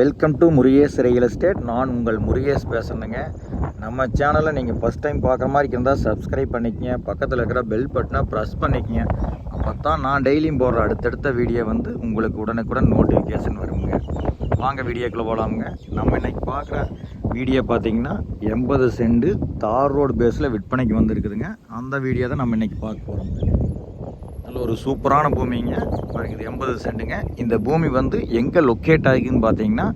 Welcome to Murugesh real estate நான் உங்கள் முருகேஷ் பேசுகிறேங்க நம்ம சேனலை நீங்கள் ஃபஸ்ட் டைம் பார்க்குற மாதிரி இருந்தால் சப்ஸ்கிரைப் பண்ணிக்கங்க. பக்கத்தில் இருக்கிற பெல் பட்டனை ப்ரெஸ் பண்ணிக்கங்க. அப்போ தான் நான் டெய்லியும் போடுற அடுத்தடுத்த வீடியோ வந்து உங்களுக்கு உடனுக்குடன் நோட்டிஃபிகேஷன் வருங்க. வாங்க வீடியோக்குள்ளே போகலாமுங்க நம்ம இன்றைக்கி பார்க்குற வீடியோ பார்த்தீங்கன்னா எண்பது செண்டு தார் ரோடு பேஸில் விற்பனைக்கு வந்திருக்குதுங்க. அந்த வீடியோ தான் நம்ம இன்றைக்கி பார்க்க போகிறோங்க ஒரு சூப்பரான பூமிங்க. பாருங்க இது எண்பது சென்ட்டுங்க. இந்த பூமி வந்து எங்கே லொக்கேட் ஆகிக்குன்னு பார்த்தீங்கன்னா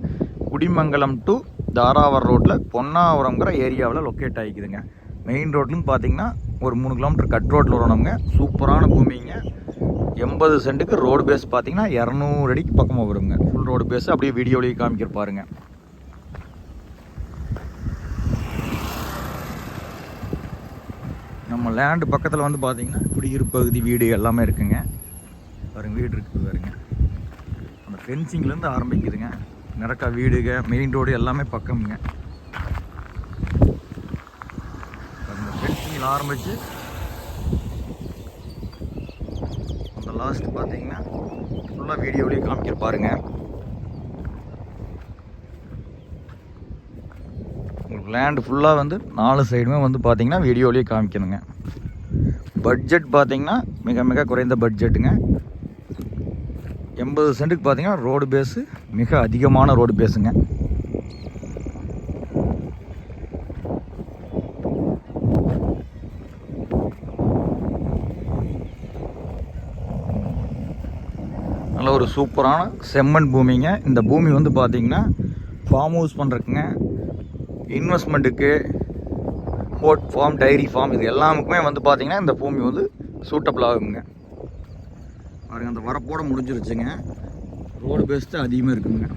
குடிமங்கலம் டு தாராவரம் ரோட்டில் பொன்னாவரங்கிற ஏரியாவில் லொக்கேட் ஆகிக்குதுங்க. மெயின் ரோட்லன்னு பார்த்தீங்கன்னா ஒரு மூணு கிலோமீட்டர் கட் ரோட்டில் வரணுங்க. சூப்பரான பூமிங்க. எண்பது சென்ட்டுக்கு ரோடு பேஸ் பார்த்தீங்கன்னா இரநூறு அடிக்கு பக்கமாக வருங்க. ஃபுல் ரோடு பேஸ் அப்படியே வீடியோலேயே காமிக்கிற பாருங்க. நம்ம லேண்டு பக்கத்தில் வந்து பார்த்தீங்கன்னா குடியிருப்பு பகுதி வீடு எல்லாமே இருக்குங்க. பாருங்க வீடு இருக்குது பாருங்க. அந்த ஃபென்சிங்லேருந்து ஆரம்பிக்குதுங்க. நிறக்கா வீடுங்க மெயின் ரோடு எல்லாமே பக்கமுங்க. அந்த ஃபென்சிங்கில் ஆரம்பித்து அந்த லாஸ்ட் பார்த்தீங்கன்னா ஃபுல்லாக வீடியோலேயே காமிக்கிற பாருங்க. லேண்டு ஃபுல்லாக வந்து நாலு சைடுமே வந்து பார்த்திங்கன்னா வீடியோலேயே காமிக்கணுங்க. பட்ஜெட் பார்த்திங்கன்னா மிக மிக குறைந்த பட்ஜெட்டுங்க எண்பது சென்ட்டுக்கு பார்த்தீங்கன்னா ரோடு பேஸு மிக அதிகமான ரோடு பேஸுங்க நல்ல ஒரு சூப்பரான செம்மண் பூமிங்க. இந்த பூமி வந்து பார்த்தீங்கன்னா ஃபார்ம் ஹவுஸ் பண்ணுறதுக்குங்க இன்வெஸ்ட்மெண்ட்டுக்கு போட் ஃபார்ம் டைரி ஃபார்ம் இது எல்லாமுக்குமே வந்து பார்த்திங்கன்னா இந்த பூமி வந்து சூட்டபிள் ஆகுங்க பாருங்க அந்த வரப்போட முடிஞ்சிருச்சுங்க. ரோடு பேஸ்ட்டு அதிகமாக இருக்குங்க.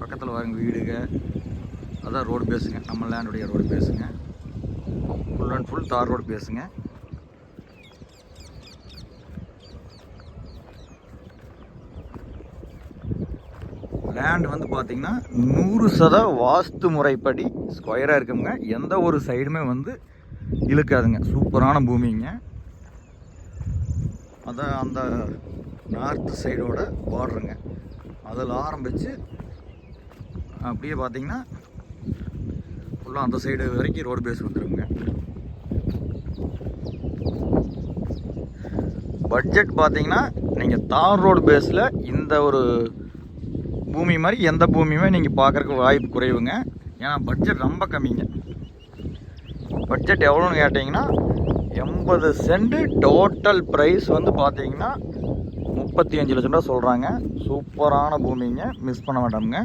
பக்கத்தில் வரங்க வீடுங்க. அதான் ரோடு பேஸுங்க நம்ம லேண்டுடைய road facing full and full தார் ரோடு பேஸுங்க லேண்ட் வந்து பார்த்தீங்கன்னா நூறு சத வாஸ்து முறைப்படி ஸ்கொயராக இருக்குங்க. எந்த ஒரு சைடுமே வந்து இழுக்காதுங்க. சூப்பரான பூமிங்க. அதான் அந்த நார்த் சைடோட பார்டருங்க அதில் ஆரம்பித்து அப்படியே பார்த்தீங்கன்னா ஃபுல்லாக அந்த சைடு வரைக்கும் ரோடு பேஸ் வந்துருங்க. பட்ஜெட் பார்த்தீங்கன்னா நீங்கள் தார் ரோடு பேஸில் இந்த ஒரு பூமி மாதிரி எந்த பூமியுமே நீங்கள் பார்க்குறக்கு வாய்ப்பு குறைவுங்க. ஏன்னா பட்ஜெட் ரொம்ப கம்மிங்க. பட்ஜெட் எவ்வளோன்னு கேட்டிங்கன்னா எண்பது சென்ட் டோட்டல் ப்ரைஸ் வந்து பார்த்தீங்கன்னா முப்பத்தி அஞ்சு லட்சம் ரூபா சொல்கிறாங்க சூப்பரான பூமிங்க. மிஸ் பண்ண வேண்டாமுங்க.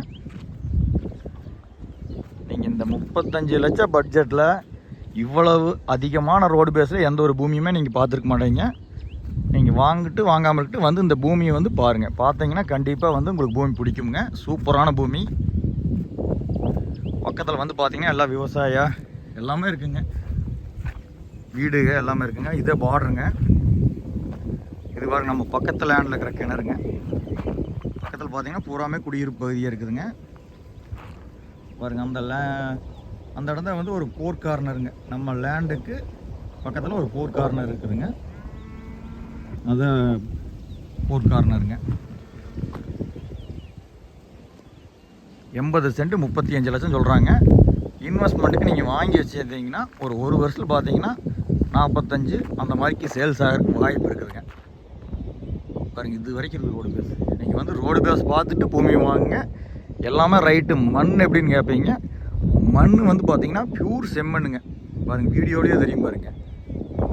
நீங்கள் இந்த முப்பத்தஞ்சு லட்சம் பட்ஜெட்டில் இவ்வளவு அதிகமான ரோடு பேஸில் எந்த ஒரு பூமியுமே நீங்கள் பார்த்துருக்க மாட்டீங்க. நீங்கள் வாங்கிட்டு வாங்காமல் இருக்கிட்டு வந்து இந்த பூமியை வந்து பாருங்கள் பார்த்தீங்கன்னா கண்டிப்பாக வந்து உங்களுக்கு பூமி பிடிக்குங்க. சூப்பரான பூமி. பக்கத்தில் வந்து பார்த்தீங்கன்னா எல்லா விவசாயம் எல்லாமே இருக்குங்க. வீடுக எல்லாமே இருக்குங்க. இதே பார்டருங்க இது பாருங்க நம்ம பக்கத்து லேண்டில் இருக்கிற கிணறுங்க. பக்கத்தில் பார்த்தீங்கன்னா பூராமே குடியிருப்பு பகுதியாக இருக்குதுங்க. பாருங்க அந்த லே அந்த இடத்துல வந்து ஒரு போர் கார்னருங்க. நம்ம லேண்டுக்கு பக்கத்தில் ஒரு போர் கார்னர் இருக்குதுங்க. அதான் போர் கார்னருங்க எண்பது சென்ட் முப்பத்தி அஞ்சு லட்சம் சொல்கிறாங்க இன்வெஸ்ட்மெண்ட்டுக்கு நீங்கள் வாங்கி வச்சுருந்தீங்கன்னா ஒரு ஒரு வருஷத்தில் பார்த்தீங்கன்னா நாற்பத்தஞ்சு அந்த மாதிரிக்கு சேல்ஸ் ஆகிறதுக்கு வாய்ப்பு இருக்குதுங்க. பாருங்கள் இது வரைக்கும் இருக்குது ரோடு பேஸ் நீங்கள் வந்து ரோடு பேஸ் பார்த்துட்டு பூமி வாங்குங்க. எல்லாமே ரைட்டு மண் எப்படின்னு கேட்பீங்க மண் வந்து பார்த்தீங்கன்னா ப்யூர் செம்மண்ணுங்க பாருங்கள் வீடியோலேயே தெரியும் பாருங்கள்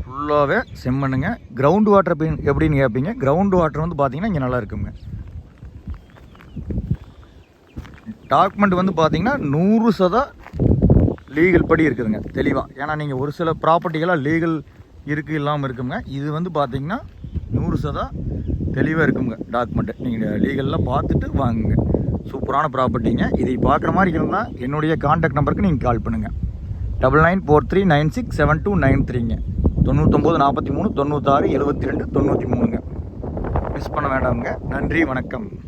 ஃபுல்லாகவே செம்மண்ணுங்க கிரவுண்ட் வாட்டர் எப்படின்னு கேட்பீங்க கிரவுண்ட் வாட்டர் வந்து பார்த்தீங்கன்னா இங்கே நல்லா இருக்குங்க. டாக்குமெண்ட் வந்து பார்த்தீங்கன்னா நூறு சதா லீகல் படி இருக்குதுங்க தெளிவாக ஏன்னா நீங்கள் ஒரு சில ப்ராப்பர்ட்டிகளாக லீகல் இருக்குது இல்லாமல் இருக்குங்க. இது வந்து பார்த்தீங்கன்னா நூறு சதா தெளிவாக இருக்குங்க டாக்குமெண்ட்டு நீங்கள் லீகல்லாம் பார்த்துட்டு வாங்குங்க. சூப்பரான ப்ராப்பர்ட்டிங்க இதை பார்க்குற மாதிரி இருந்தால் என்னுடைய காண்டாக்ட் நம்பருக்கு நீங்கள் கால் பண்ணுங்கள் double nine four three nine six seven two nine த்ரீங்க தொண்ணூத்தொம்பது நாற்பத்தி மூணு தொண்ணூத்தாறு எழுபத்தி ரெண்டு தொண்ணூற்றி மூணுங்க. மிஸ் பண்ண வேண்டாமுங்க. நன்றி வணக்கம்.